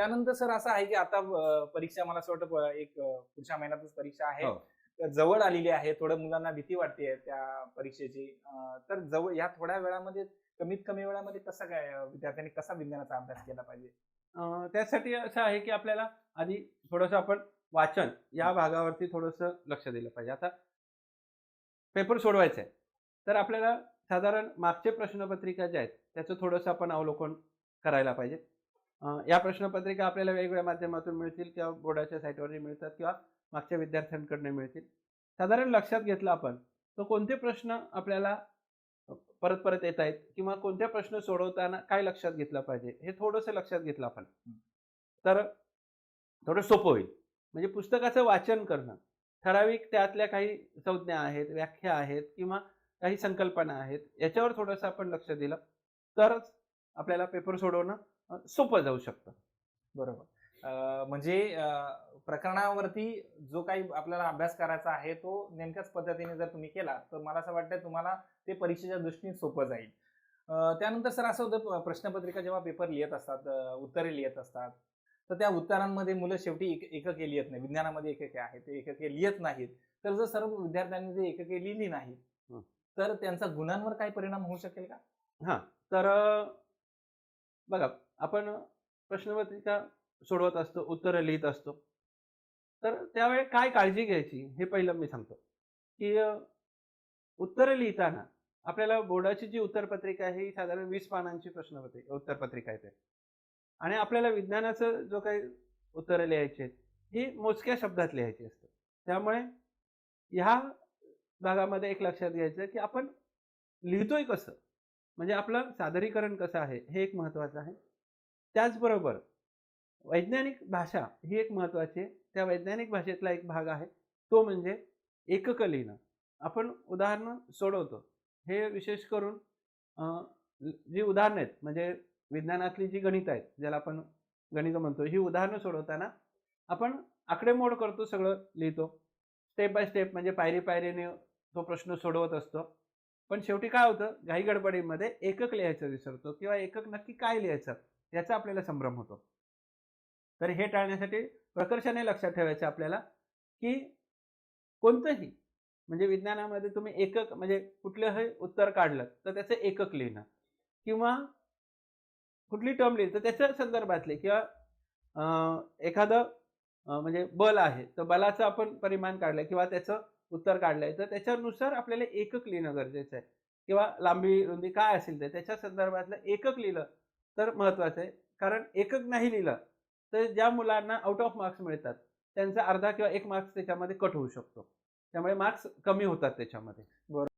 त्यानंतर सर असं आहे की आता परीक्षा मला असं वाटतं एक पुढच्या महिन्यातच परीक्षा आहे. हो. जवळ आलेली आहे. थोडं मुलांना भीती वाटते त्या परीक्षेची. तर जवळ या थोड्या वेळामध्ये कमीत कमी वेळामध्ये कसं काय विद्यार्थ्यांनी कसा विज्ञानाचा अभ्यास केला पाहिजे? त्यासाठी असं आहे की आपल्याला आधी थोडंसं आपण वाचन या भागावरती थोडंसं लक्ष दिलं पाहिजे. आता पेपर सोडवायचा आहे तर आपल्याला साधारण मागचे प्रश्नपत्रिका ज्या आहेत त्याचं थोडंसं आपण अवलोकन करायला पाहिजे. या प्रश्नपत्रिका आपल्याला वेगवेगळ्या माध्यमातून मिळतील किंवा बोर्डाच्या साईटवरही मिळतात किंवा मागच्या विद्यार्थ्यांकडनं मिळतील. साधारण लक्षात घेतलं आपण तर कोणते प्रश्न आपल्याला परत परत येत आहेत किंवा कोणत्या प्रश्न सोडवताना काय लक्षात घेतलं पाहिजे हे थोडंसं लक्षात घेतलं आपण. तर थोडं सोपं होईल. म्हणजे पुस्तकाचं वाचन करणं. ठराविक त्यातल्या काही संज्ञा आहेत व्याख्या आहेत किंवा काही संकल्पना आहेत याच्यावर थोडंसं आपण लक्ष दिलं. तरच आपल्याला पेपर सोडवणं सोपं जाऊ शकतं. बरोबर. म्हणजे प्रकरणावरती जो काही आपल्याला अभ्यास करायचा आहे तो नेमक्याच पद्धतीने जर तुम्ही केला तर मला असं वाटतं तुम्हाला ते परीक्षेच्या दृष्टीने सोपं जाईल. त्यानंतर सर असं होतं प्रश्नपत्रिका जेव्हा पेपर लिहित असतात उत्तरे लिहित असतात तर त्या उत्तरांमध्ये मुलं शेवटी एक- एकके लिहित नाही विज्ञानामध्ये एकके आहेत ते एकके लिहित नाहीत. तर जर सर्व विद्यार्थ्यांनी जर एकके लिहिली नाहीत हं. तर त्यांचा गुणांवर काही परिणाम होऊ शकेल का? तर अ, बघा आपण प्रश्नपत्रिका सोडवत असतो उत्तरं लिहित असतो. तर त्यावेळी काय काळजी घ्यायची हे पहिलं मी सांगतो. की उत्तरं लिहिताना आपल्याला बोर्डाची जी उत्तरपत्रिका आहे ही साधारण वीस पानांची प्रश्नपत्रिका उत्तरपत्रिका येते. आणि आपल्याला विज्ञानाचं जो काही उत्तरं लिहायची आहेत ही मोजक्या शब्दात लिहायची असते. त्यामुळे ह्या भागामध्ये एक लक्षात घ्यायचं की आपण लिहितोय कसं? म्हणजे आपलं सादरीकरण कसं आहे हे एक महत्त्वाचं आहे. त्याचबरोबर वैज्ञानिक भाषा ही एक महत्त्वाची आहे. त्या वैज्ञानिक भाषेतला एक भाग आहे. तो म्हणजे एकक लिहिणं आपण उदाहरणं सोडवतो. हे विशेष करून जी उदाहरणं आहेत म्हणजे विज्ञानातली जी गणित आहेत ज्याला आपण गणित म्हणतो ही उदाहरणं सोडवताना आपण आकडेमोड करतो सगळं लिहितो. स्टेप बाय स्टेप म्हणजे पायरी पायरीने तो प्रश्न सोडवत असतो. पण शेवटी काय होतं? घाई गडबडीमध्ये एकक लिहायचं विसरतो किंवा एकक नक्की काय लिहायचं याचा आपल्याला संभ्रम होतो. तर हे टाळण्यासाठी प्रकर्षाने लक्षात ठेवायचं आपल्याला की कोणतंही म्हणजे विज्ञानामध्ये तुम्ही एकक म्हणजे कुठलंही उत्तर काढलं तर त्याचं एकक लिहिणं किंवा कुठली टर्म लिहिली तर त्याच्या संदर्भातले किंवा एखादं म्हणजे बल आहे तर बलाचं आपण परिमाण काढलं किंवा त्याचं उत्तर काढलंय. तर त्याच्यानुसार आपल्याला एकक लिहिणं गरजेचं आहे. किंवा लांबी रुंदी काय असेल ते त्याच्या संदर्भातलं एकक लिहिलं तर महत्वाचं आहे. कारण एकक नाही लिहिलं तर ज्या मुलांना आउट ऑफ मार्क्स मिळतात त्यांचा अर्धा किंवा एक मार्क्स त्याच्यामध्ये कट होऊ शकतो. त्यामुळे मार्क्स कमी होतात त्याच्यामध्ये. बरोबर.